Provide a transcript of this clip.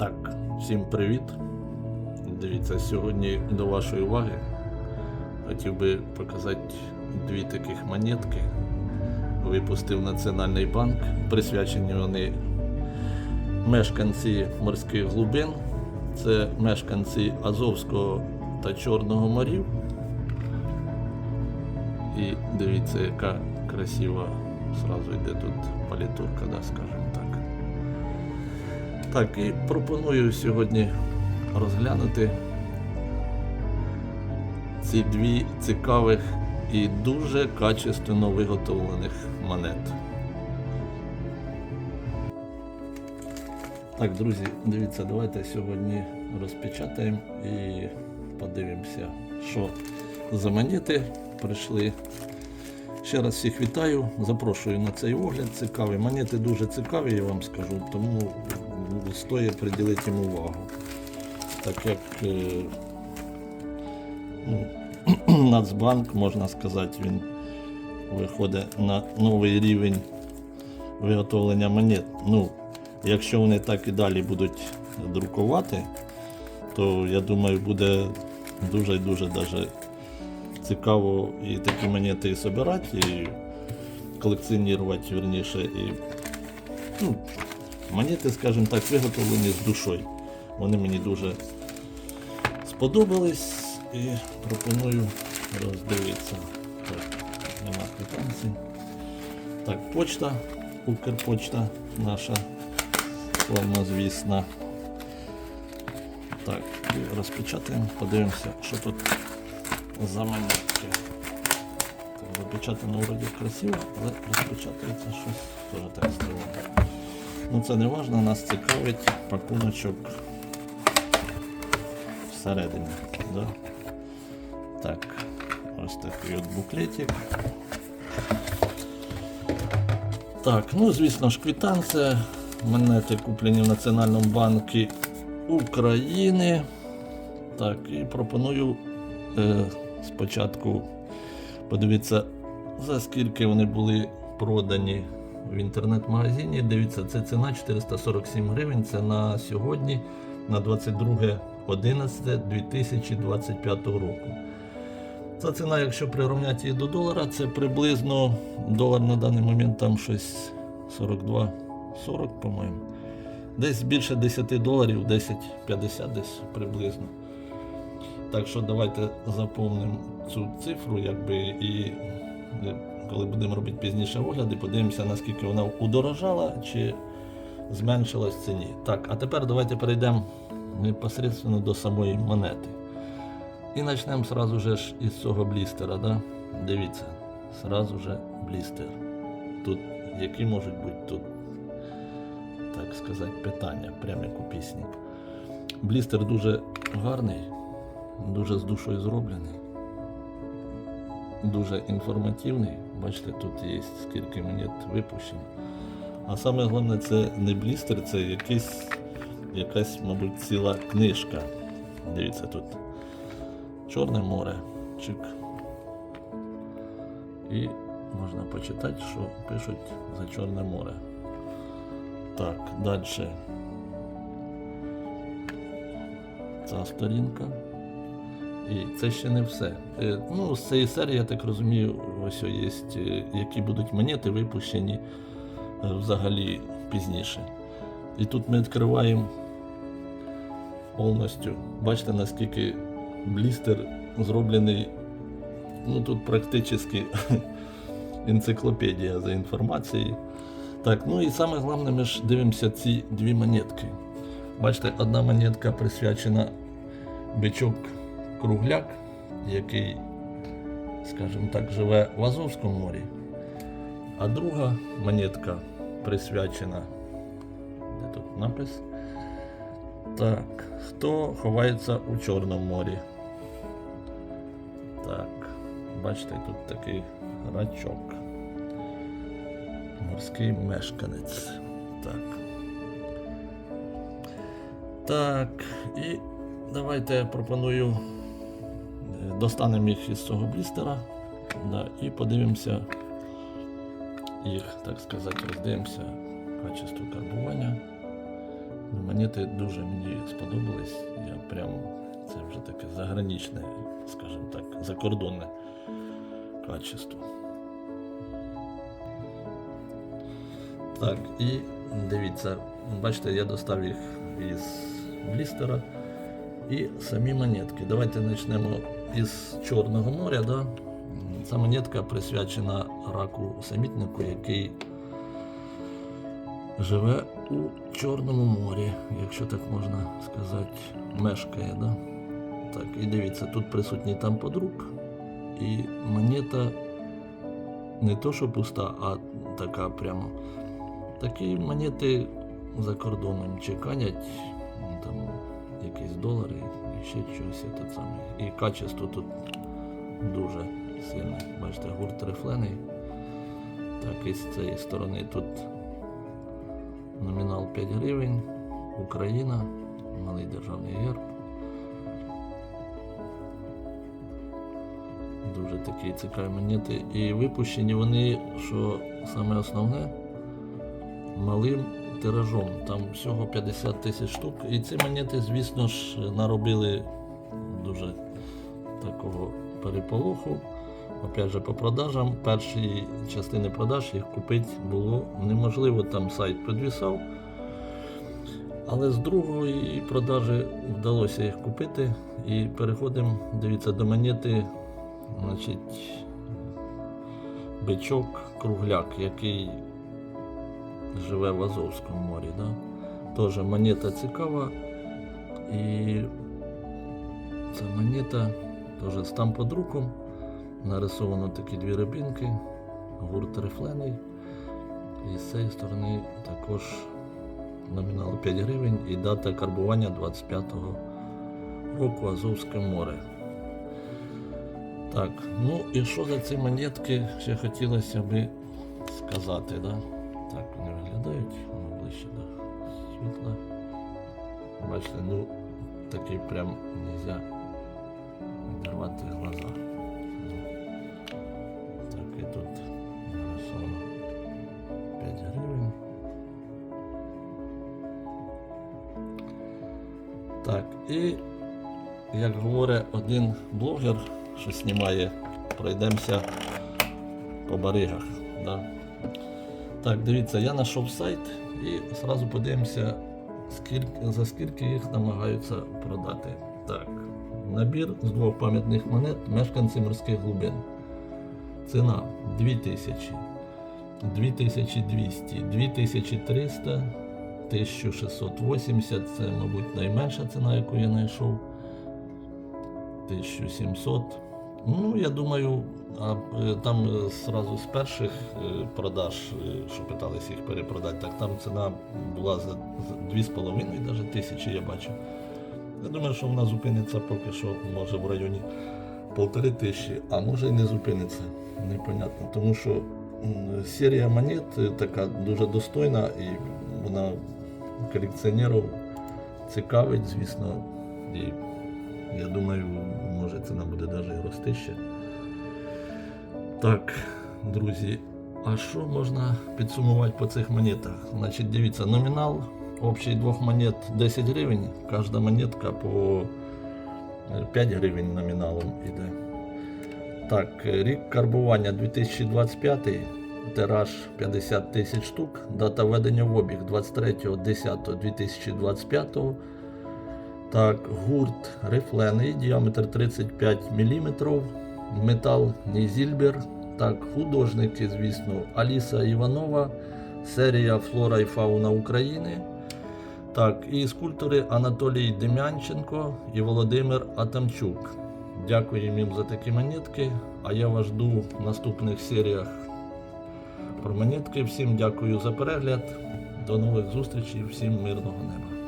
Так, всім привіт. Дивіться, сьогодні до вашої уваги хотів би показати дві таких монетки. Випустив Національний банк. Присвячені вони мешканці морських глибин. Це мешканці Азовського та Чорного морів. І дивіться, яка красива зразу йде тут палітурка, да, скажімо так. І пропоную сьогодні розглянути ці дві цікавих і дуже качественно виготовлених монет. Так, друзі, дивіться, давайте сьогодні розпечатаємо і подивимося, що за монети прийшли. Ще раз всіх вітаю, запрошую на цей огляд. Цікаві. Монети дуже цікаві, я вам скажу, тому стоїть приділити їм увагу. Так як е, ну, Нацбанк, можна сказати, він виходить на новий рівень виготовлення монет. Ну, якщо вони так і далі будуть друкувати, то я думаю, буде дуже дуже даже цікаво і такі монети і збирати, і колекціонувати, верніше, і ну, монети, скажімо так, виготовлені з душою. Вони мені дуже сподобались і пропоную роздивитися. Так, нема квитанцій. Так, почта, Укрпочта наша, славнозвісна. Так, і розпечатаємо, подивимося, що тут за монетки. Запечатано вроді красиво, але розпечатується щось теж так стриває. Ну це не важливо, нас цікавить пакуночок всередині. Да? Так, ось такий от буклетик. Так, ну звісно ж квитанція. Монети куплені в Національному банку України. Так, і пропоную е, спочатку подивитися, за скільки вони були продані в інтернет-магазині. Дивіться, це ціна 447 гривень. Це на сьогодні, на 22.11.2025 року. Ця ціна, якщо прирівняти її до долара, це приблизно долар на даний момент там щось 42-40, по-моєму. Десь більше 10 доларів, 10-50 десь приблизно. Так що давайте заповнимо цю цифру, якби, і коли будемо робити пізніше огляди, подивимося, наскільки вона удорожала чи зменшилась в ціні. Так, а тепер давайте перейдемо непосередньо до самої монети. І почнемо сразу же ж із цього блістера. Да? Дивіться, сразу же блістер. Тут які можуть бути тут, так сказати, питання, прямо як у пісні. Блістер дуже гарний, дуже з душою зроблений, дуже інформативний. Бачите, тут є скільки монет випущено. А саме головне, це не блістер, це якийсь, якась, мабуть, ціла книжка. Дивіться тут. Чорне море. Чик. І можна почитати, що пишуть за Чорне море. Так, далі. Ця сторінка. І це ще не все. Е, Ну, з цієї серії, я так розумію, ось є, е, які будуть монети випущені е, взагалі пізніше. І тут ми відкриваємо повністю. Бачите, наскільки блістер зроблений. Ну тут практично енциклопедія за інформацією. Так, ну і саме головне, ми ж дивимося ці дві монетки. Бачите, одна монетка присвячена бичок кругляк, який, скажімо так, живе в Азовському морі. А друга монетка присвячена. Де тут напис? Так, хто ховається у Чорному морі? Так, бачите, тут такий рачок. Морський мешканець. Так. Так, і давайте я пропоную достанемо їх із цього блістера да, і подивимося їх, так сказати, роздивимося качество карбування. Монети дуже мені сподобались. Я прям це вже таке заграничне, скажімо так, закордонне качество. Так, і дивіться, бачите, я достав їх із блістера і самі монетки. Давайте почнемо із Чорного моря. Да? Ця монетка присвячена раку самітнику, який живе у Чорному морі, якщо так можна сказати, мешкає. Да? Так, і дивіться, тут присутній там подруг, і монета не то, що пуста, а така прямо. Такі монети за кордоном чеканять, там якісь долари і ще щось те саме. І качество тут дуже сильне. Бачите, гурт рифлений. Так, і з цієї сторони тут номінал 5 гривень, Україна, малий державний герб. Дуже такі цікаві монети. І випущені вони, що саме основне, малим тиражом. Там всього 50 тисяч штук. І ці монети, звісно ж, наробили дуже такого переполоху. Опять же, по продажам. Перші частини продаж їх купити було неможливо, там сайт підвісав. Але з другої продажі вдалося їх купити. І переходимо, дивіться, до монети, значить, бичок кругляк, який живе в Азовському морі. Да? Теж монета цікава. І ця монета теж з тамподруком. Нарисовано такі дві рибінки, гурт рифлений. І з цієї сторони також номінал 5 гривень і дата карбування 25-го року Азовське море. Так, ну і що за ці монетки ще хотілося би сказати, да? Так вони виглядають, воно ближче до світла. Бачите, ну такий прям нельзя відірвати глаза. Так, і тут нарисовано 5 гривень. Так, і як говорить один блогер, що знімає, пройдемося по баригах. Да? Так, дивіться, я знайшов сайт і одразу подивимося, скільки, за скільки їх намагаються продати. Так, набір з двох пам'ятних монет мешканці морських глибин. Ціна 2000, 2200, 2300, 1680 це, мабуть, найменша ціна, яку я знайшов. 1700. Ну, я думаю, а е, там е, зразу з перших е, продаж, е, що питалися їх перепродати, так там ціна була за, за 2,5 навіть тисячі, я бачив. Я думаю, що вона зупиниться поки що, може в районі полтори тисячі, а може і не зупиниться. Непонятно. Тому що серія монет е, така дуже достойна і вона колекціонерів цікавить, звісно. І я думаю, може ціна буде навіть рости ще. Так, друзі, а що можна підсумувати по цих монетах? Значить, дивіться, номінал общий двох монет 10 гривень, кожна монетка по е, 5 гривень номіналом іде. Так, е, рік карбування 2025, тираж 50 тисяч штук, дата введення в обіг 23.10.2025. Так, гурт рифлений, діаметр 35 мм, метал Нізільбер. Так, художники, звісно, Аліса Іванова, серія Флора і Фауна України. Так, і скульптори Анатолій Дем'янченко і Володимир Атамчук. Дякую їм за такі монетки. А я вас жду в наступних серіях про монетки. Всім дякую за перегляд. До нових зустрічей, всім мирного неба.